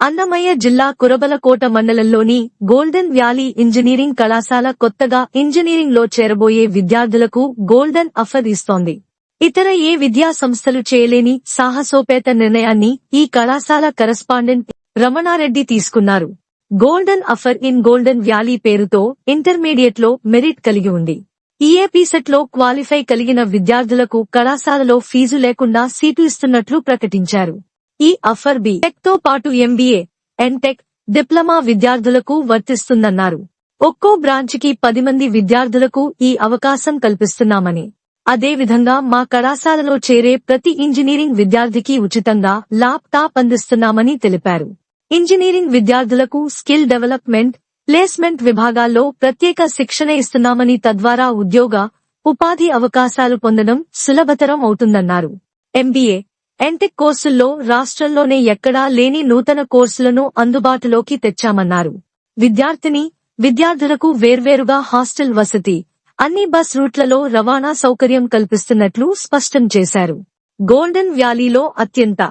అన్నమయ్య జిల్లా కురబలకోట మండలంలోని golden valley engineering కళాశాల కొత్తగా ఇంజనీరింగ్లో చేరబోయే విద్యార్థులకు గోల్డెన్ అఫర్ ఇస్తోంది. ఇతర ఏ విద్యా సంస్థలు చేయలేని సాహసోపేత నిర్ణయాన్ని ఈ కళాశాల కరస్పాండెంట్ రమణారెడ్డి తీసుకున్నారు. Golden offer in golden valley పేరుతో ఇంటర్మీడియట్లో మెరిట్ కలిగి ఉంది. ఈఏపీ సెట్లో క్వాలిఫై కలిగిన విద్యార్థులకు కళాశాలలో ఫీజు లేకుండా సీటు ఇస్తున్నట్లు ప్రకటించారు. ఈ అఫర్ బి టెక్తో పాటు ఎంబీఏ ఎన్టెక్ డిప్లొమా విద్యార్థులకు వర్తిస్తుందన్నారు. ఒక్కో బ్రాంచ్కి పది మంది విద్యార్థులకు ఈ అవకాశం కల్పిస్తున్నామని. అదేవిధంగా మా కళాశాలలో చేరే ప్రతి ఇంజనీరింగ్ విద్యార్థికి ఉచితంగా ల్యాప్టాప్ అందిస్తున్నామని తెలిపారు. ఇంజనీరింగ్ విద్యార్థులకు స్కిల్ డెవలప్మెంట్ ప్లేస్మెంట్ విభాగాల్లో ప్రత్యేక శిక్షణ ఇస్తున్నామని తద్వారా ఉద్యోగ ఉపాధి అవకాశాలు పొందడం సులభతరం అవుతుందన్నారు. ఎంబీఏ ఎంటెక్ కోర్సుల్లో రాష్ట్రంలోనే ఎక్కడా లేని నూతన కోర్సులను అందుబాటులోకి తెచ్చామన్నారు. విద్యార్థిని విద్యార్థులకు వేర్వేరుగా హాస్టల్ వసతి అన్ని బస్ రూట్లలో రవాణా సౌకర్యం కల్పిస్తున్నట్లు స్పష్టం చేశారు. గోల్డెన్ వ్యాలీలో అత్యంత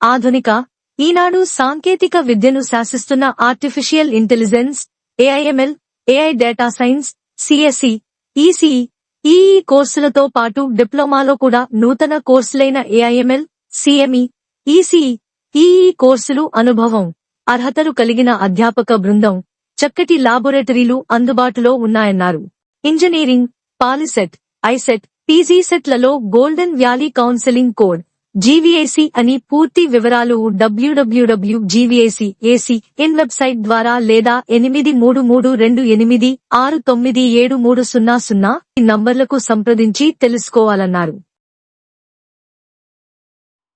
ఆధునిక ఈనాడు సాంకేతిక విద్యను శాసిస్తున్న artificial intelligence AIML AI data science CSC ECE EE కోర్సులతో పాటు డిప్లొమాలో కూడా నూతన కోర్సులైన ఏఐఎంఎల్ సిఎంఈ ఈసీఈ ఈఈ కోర్సులు అనుభవం అర్హతలు కలిగిన అధ్యాపక బృందం చక్కటి లాబొరేటరీలు అందుబాటులో ఉన్నాయన్నారు. Engineering POLYCET ICET పీజీసెట్లలో golden valley counselling code GVAC అని పూర్తి వివరాలు WWW GVAC AC in website ద్వారా లేదా ఎనిమిది మూడు మూడు రెండు ఎనిమిది ఆరు తొమ్మిది ఏడు మూడు సున్నా సున్నా ఈ నంబర్లకు సంప్రదించి తెలుసుకోవాలన్నారు.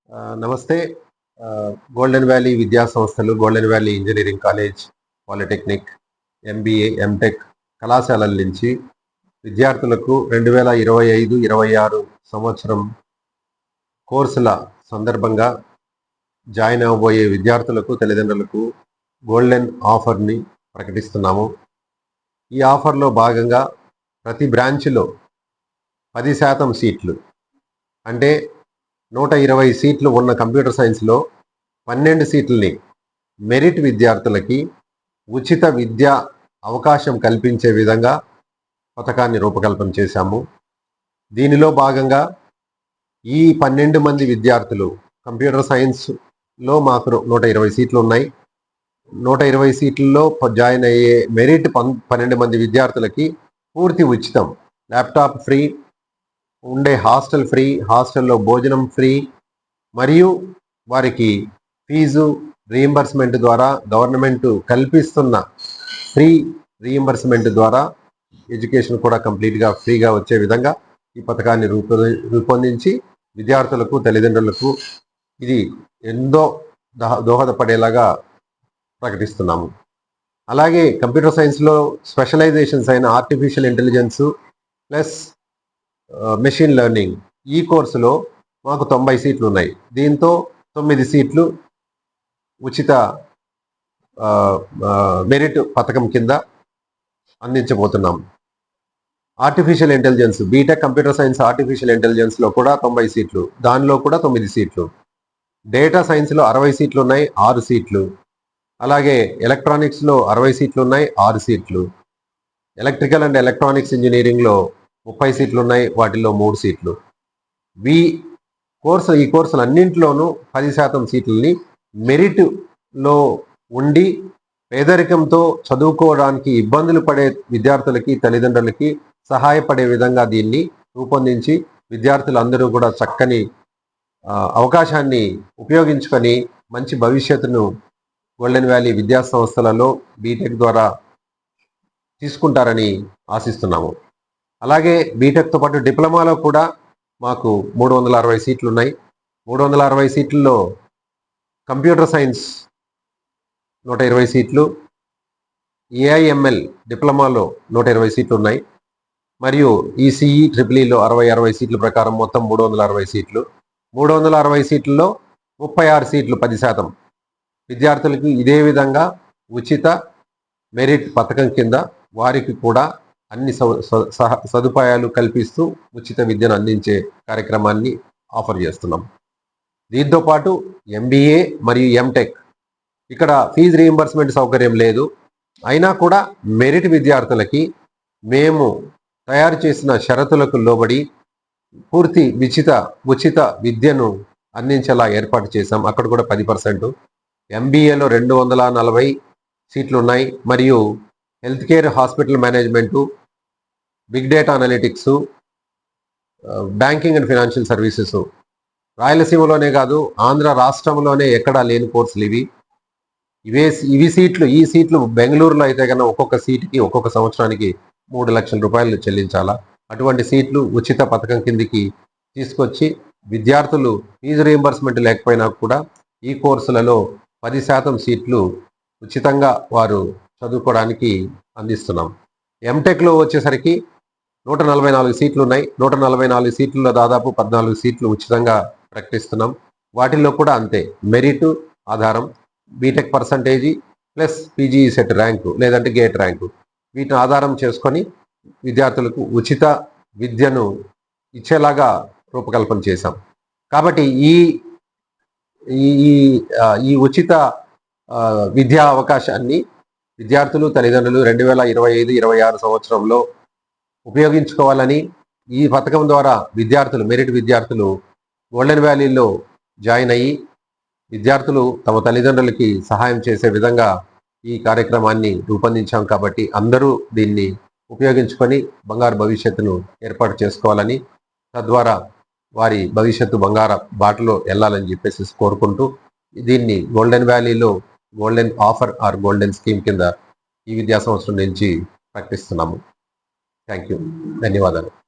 నమస్తే. గోల్డెన్ వ్యాలీ విద్యా సంస్థలు golden valley engineering college polytechnic MBA MTech కళాశాలల నుంచి విద్యార్థులకు రెండు వేల ఇరవై ఐదు ఇరవై ఆరు సంవత్సరం కోర్సుల సందర్భంగా జాయిన్ అవ్వబోయే విద్యార్థులకు తల్లిదండ్రులకు గోల్డెన్ ఆఫర్ని ప్రకటిస్తున్నాము. ఈ ఆఫర్లో భాగంగా ప్రతి బ్రాంచ్లో పది శాతం సీట్లు. అంటే నూట ఇరవై సీట్లు ఉన్న కంప్యూటర్ సైన్స్లో పన్నెండు సీట్లని మెరిట్ విద్యార్థులకి ఉచిత విద్యా అవకాశం కల్పించే విధంగా పథకాన్ని రూపకల్పన చేశాము. దీనిలో భాగంగా ఈ పన్నెండు మంది విద్యార్థులు కంప్యూటర్ సైన్స్లో మాకు నూట ఇరవై సీట్లు ఉన్నాయి. నూట ఇరవై సీట్లలో జాయిన్ అయ్యే మెరిట్ పన్ పన్నెండు మంది విద్యార్థులకి పూర్తి ఉచితం. ల్యాప్టాప్ ఫ్రీ ఉండే హాస్టల్ ఫ్రీ హాస్టల్లో భోజనం ఫ్రీ మరియు వారికి ఫీజు రీయింబర్స్మెంట్ ద్వారా గవర్నమెంట్ కల్పిస్తున్న ఫ్రీ రీయింబర్స్మెంట్ ద్వారా ఎడ్యుకేషన్ కూడా కంప్లీట్గా ఫ్రీగా వచ్చే విధంగా ఈ పథకాన్ని రూపొ రూపొందించి విద్యార్థులకు తల్లిదండ్రులకు ఇది ఎంతో దోహదపడేలాగా ప్రకటిస్తున్నాము. అలాగే కంప్యూటర్ సైన్స్లో స్పెషలైజేషన్స్ అయిన artificial intelligence plus machine learning ఈ కోర్సులో మాకు తొంభై సీట్లు ఉన్నాయి దీంతో తొమ్మిది సీట్లు ఉచిత మెరిట్ పథకం కింద అందించబోతున్నాం. Artificial intelligence BTech computer science artificial ఇంటెలిజెన్స్లో కూడా తొంభై సీట్లు. దానిలో కూడా తొమ్మిది సీట్లు. డేటా సైన్స్లో అరవై సీట్లు ఉన్నాయి ఆరు సీట్లు. అలాగే ఎలక్ట్రానిక్స్లో అరవై సీట్లు ఉన్నాయి ఆరు సీట్లు. ఎలక్ట్రికల్ అండ్ ఎలక్ట్రానిక్స్ ఇంజనీరింగ్లో ముప్పై సీట్లు ఉన్నాయి వాటిల్లో మూడు సీట్లు. వి కోర్సు ఈ కోర్సులు అన్నింటిలోనూ పది శాతం సీట్లని మెరిట్లో ఉండి పేదరికంతో చదువుకోవడానికి ఇబ్బందులు పడే విద్యార్థులకి తల్లిదండ్రులకి సహాయపడే విధంగా దీన్ని రూపొందించి విద్యార్థులందరూ కూడా చక్కని అవకాశాన్ని ఉపయోగించుకొని మంచి భవిష్యత్తును గోల్డెన్ వ్యాలీ విద్యా సంస్థలలో బీటెక్ ద్వారా తీసుకుంటారని ఆశిస్తున్నాము. అలాగే బీటెక్తో పాటు డిప్లొమాలో కూడా మాకు మూడు వందల అరవై సీట్లు ఉన్నాయి మూడు వందల అరవై సీట్లలో కంప్యూటర్ సైన్స్ నూట ఇరవై సీట్లు ఏఐఎంఎల్ డిప్లొమాలో నూట ఇరవై సీట్లు ఉన్నాయి మరియు ఈసీఈ ట్రిపులీలో అరవై అరవై సీట్ల ప్రకారం మొత్తం మూడు వందల అరవై సీట్లు. మూడు వందల అరవై సీట్లలో ముప్పై ఆరు సీట్లు పది శాతం. విద్యార్థులకు ఇదే విధంగా ఉచిత మెరిట్ పథకం కింద వారికి కూడా అన్ని సౌ- సహ- సదుపాయాలు కల్పిస్తూ ఉచిత విద్యను అందించే కార్యక్రమాన్ని ఆఫర్ చేస్తున్నాం. దీంతో పాటు ఎంబీఏ మరియు ఎంటెక్ ఇక్కడ ఫీజు రీయింబర్స్మెంట్ సౌకర్యం లేదు. అయినా కూడా మెరిట్ విద్యార్థులకి మేము తయారు చేసిన షరతులకు లోబడి పూర్తి ఉచిత ఉచిత విద్యను అందించేలా ఏర్పాటు చేశాం. అక్కడ కూడా పది పర్సెంట్. ఎంబీఏలో రెండు వందల నలభై సీట్లు ఉన్నాయి. మరియు health care hospital management big data analytics banking and financial services. రాయలసీమలోనే కాదు ఆంధ్ర రాష్ట్రంలోనే ఎక్కడా లేని కోర్సులు ఇవి. ఇవే ఇవి సీట్లు ఈ సీట్లు బెంగళూరులో అయితే కన్నా ఒక్కొక్క సీటుకి ఒక్కొక్క సంవత్సరానికి మూడు లక్షల రూపాయలు చెల్లించాలా? అటువంటి సీట్లు ఉచిత పథకం కిందికి తీసుకొచ్చి విద్యార్థులు ఫీజు రీయింబర్స్మెంట్ లేకపోయినా కూడా ఈ కోర్సులలో పది శాతం సీట్లు ఉచితంగా వారు చదువుకోవడానికి అందిస్తున్నాం. ఎంటెక్లో వచ్చేసరికి నూట నలభై నాలుగు సీట్లు ఉన్నాయి. నూట నలభై నాలుగు సీట్లలో దాదాపు పద్నాలుగు సీట్లు ఉచితంగా ప్రకటిస్తున్నాం. వాటిల్లో కూడా అంతే. మెరిట్ ఆధారం BTech percentage plus PG CET rank లేదంటే గేట్ ర్యాంకు వీటిని ఆధారం చేసుకొని విద్యార్థులకు ఉచిత విద్యను ఇచ్చేలాగా రూపకల్పన చేశాం. కాబట్టి ఈ ఈ ఈ- ఉచిత విద్యా అవకాశాన్ని విద్యార్థులు తల్లిదండ్రులు రెండు వేల ఇరవై ఐదు ఇరవై ఆరు సంవత్సరంలో ఉపయోగించుకోవాలని ఈ పథకం ద్వారా విద్యార్థులు మెరిట్ విద్యార్థులు గోల్డెన్ వ్యాలీలో జాయిన్ అయ్యి విద్యార్థులు తమ తల్లిదండ్రులకి సహాయం చేసే విధంగా ఈ కార్యక్రమాన్ని రూపొందించాం కాబట్టి అందరూ దీన్ని ఉపయోగించుకొని బంగారు భవిష్యత్తును ఏర్పాటు చేసుకోవాలని తద్వారా వారి భవిష్యత్తు బంగార బాటలో వెళ్ళాలని చెప్పేసి కోరుకుంటూ దీన్ని గోల్డెన్ వ్యాలీలో golden offer or golden scheme కింద ఈ విద్యా సంవత్సరం నుంచి ప్రకటిస్తున్నాము. థ్యాంక్ యూ ధన్యవాదాలు.